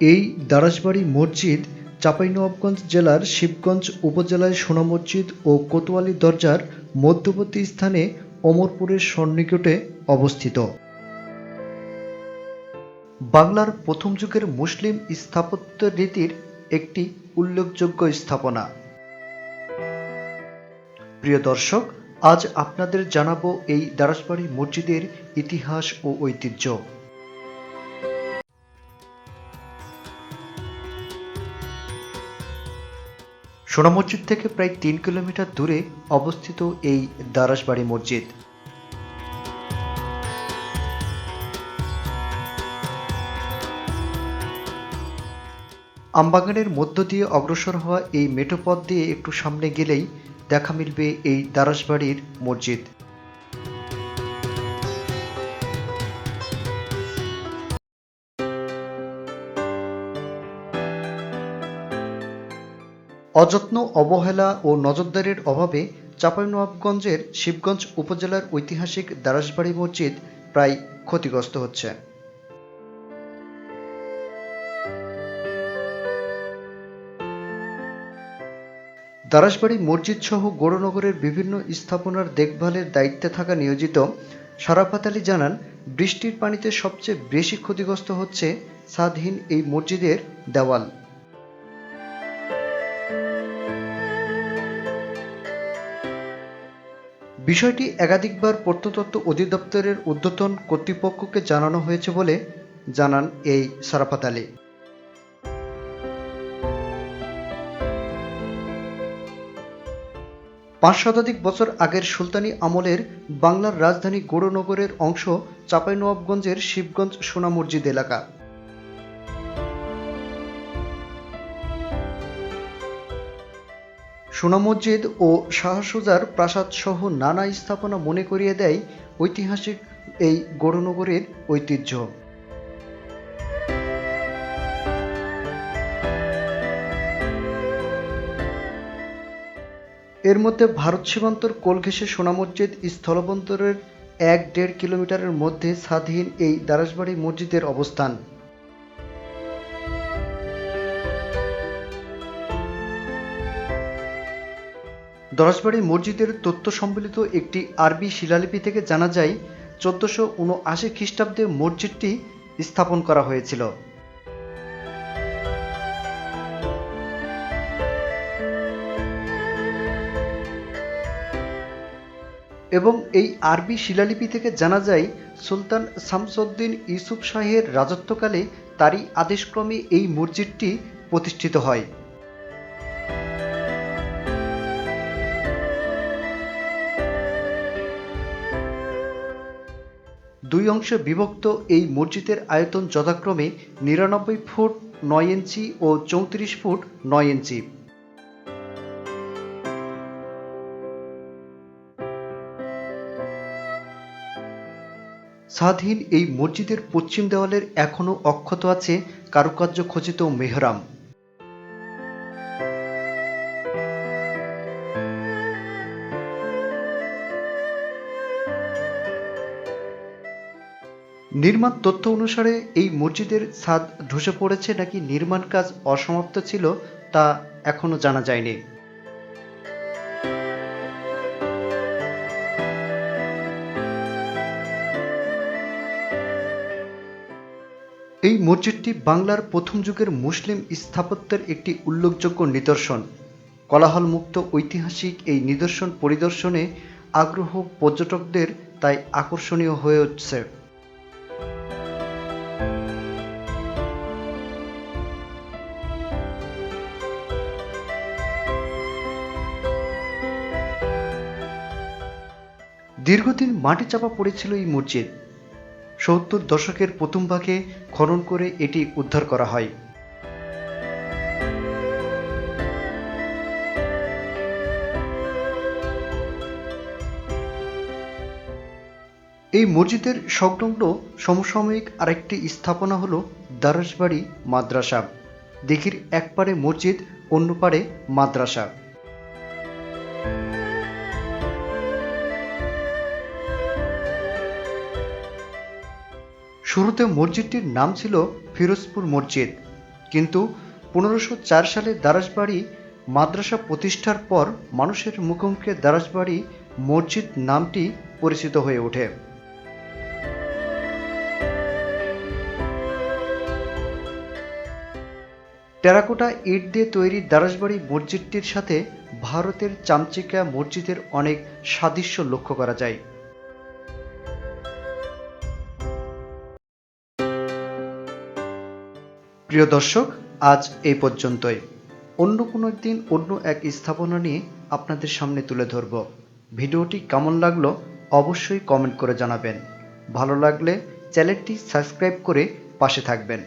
এই দারাসবাড়ি মসজিদ চাঁপাইনবাবগঞ্জ জেলার শিবগঞ্জ উপজেলায় সোনা মসজিদ ও কোতোয়ালি দরজার মধ্যবর্তী স্থানে অমরপুরের সন্নিকটে অবস্থিত। বাংলার প্রথম যুগের মুসলিম স্থাপত্য রীতির একটি উল্লেখযোগ্য স্থাপনা। প্রিয় দর্শক, আজ আপনাদের জানাব এই দারাসবাড়ি মসজিদের ইতিহাস ও ঐতিহ্য। সোনা মসজিদ থেকে প্রায় তিন কিলোমিটার দূরে অবস্থিত এই দারাসবাড়ি মসজিদ। আমবাগানের মধ্য দিয়ে অগ্রসর হওয়া এই মেঠো পথ দিয়ে একটু সামনে গেলেই দেখা মিলবে এই দারাসবাড়ির মসজিদ। অযত্ন, অবহেলা ও নজরদারির অভাবে চাঁপাইনবাবগঞ্জের শিবগঞ্জ উপজেলার ঐতিহাসিক দারাসবাড়ি মসজিদ প্রায় ক্ষতিগ্রস্ত হচ্ছে। দারাসবাড়ি মসজিদ সহ গৌরনগরের বিভিন্ন স্থাপনার দেখভালের দায়িত্বে থাকা নিয়োজিত সারাফাত আলী জানান, বৃষ্টির পানিতে সবচেয়ে বেশি ক্ষতিগ্রস্ত হচ্ছে স্বাধীন এই মসজিদের দেওয়াল। বিষয়টি একাধিকবার প্রত্নতত্ত্ব অধিদপ্তরের ঊর্ধ্বতন কর্তৃপক্ষকে জানানো হয়েছে বলে জানান এই সারাফাত আলী। পাঁচ শতাধিক বছর আগের সুলতানি আমলের বাংলার রাজধানী গৌরনগরের অংশ চাঁপাইনবাবগঞ্জের শিবগঞ্জ সোনা মসজিদ এলাকা। সোনা মসজিদ ও শাহ সুজার প্রাসাদ সহ নানা স্থাপনা মনে করিয়ে দেয় ঐতিহাসিক এই গৌরনগরের ঐতিহ্য। এর মধ্যে ভারত সীমান্তর কোল ঘেঁষে সোনা মসজিদ স্থলবন্দরের এক দেড় কিলোমিটারের মধ্যে স্বাধীন এই দারাসবাড়ি মসজিদের অবস্থান। দরাসবাড়ি মসজিদের তথ্য সম্বলিত একটি আরবি শিলালিপি থেকে জানা যায়, চোদ্দশো উনআশি খ্রিস্টাব্দে মসজিদটি স্থাপন করা হয়েছিল। এবং এই আরবি শিলালিপি থেকে জানা যায়, সুলতান শামসুদ্দিন ইউসুফ শাহের রাজত্বকালে তারই আদেশক্রমে এই মসজিদটি প্রতিষ্ঠিত হয়। দুই অংশে বিভক্ত এই মসজিদের আয়তন যথাক্রমে নিরানব্বই ফুট নয় ইঞ্চি ও চৌত্রিশ ফুট নয় ইঞ্চি। স্বাধীন এই মসজিদের পশ্চিম দেওয়ালের এখনও অক্ষত আছে কারুকার্য খচিত মেহরাম। নির্মাণ তথ্য অনুসারে এই মসজিদের ছাদ ধসে পড়েছে নাকি নির্মাণ কাজ অসমাপ্ত ছিল তা এখনও জানা যায়নি। এই মসজিদটি বাংলার প্রথম যুগের মুসলিম স্থাপত্যের একটি উল্লেখযোগ্য নিদর্শন। কোলাহলমুক্ত ঐতিহাসিক এই নিদর্শন পরিদর্শনে আগ্রহ পর্যটকদের তাই আকর্ষণীয় হয়ে উঠছে। দীর্ঘদিন মাটি চাপা পড়েছিল এই মসজিদ। সত্তর দশকের প্রথম ভাগে খনন করে এটি উদ্ধার করা হয়। এই মসজিদের সংলগ্ন সমসাময়িক আরেকটি স্থাপনা হল দারসবাড়ি মাদ্রাসা। দিঘির এক পারে মসজিদ অন্য পারে মাদ্রাসা। শুরুতে মসজিদটির নাম ছিল ফিরোজপুর মসজিদ। কিন্তু পনেরোশো চার সালে দারাজবাড়ি মাদ্রাসা প্রতিষ্ঠার পর মানুষের মুখে মুখে দারাজবাড়ি মসজিদ নামটি পরিচিত হয়ে ওঠে। টেরাকোটা ইট দিয়ে তৈরি দারাজবাড়ি মসজিদটির সাথে ভারতের চামচিকা মসজিদের অনেক সাদৃশ্য লক্ষ্য করা যায়। প্রিয় দর্শক, আজ এই পর্যন্তই। অন্য কোনো দিন অন্য এক স্থাপনা নিয়ে আপনাদের সামনে তুলে ধরব। ভিডিওটি কেমন লাগল অবশ্যই কমেন্ট করে জানাবেন। ভালো লাগলে চ্যানেলটি সাবস্ক্রাইব করে পাশে থাকবেন।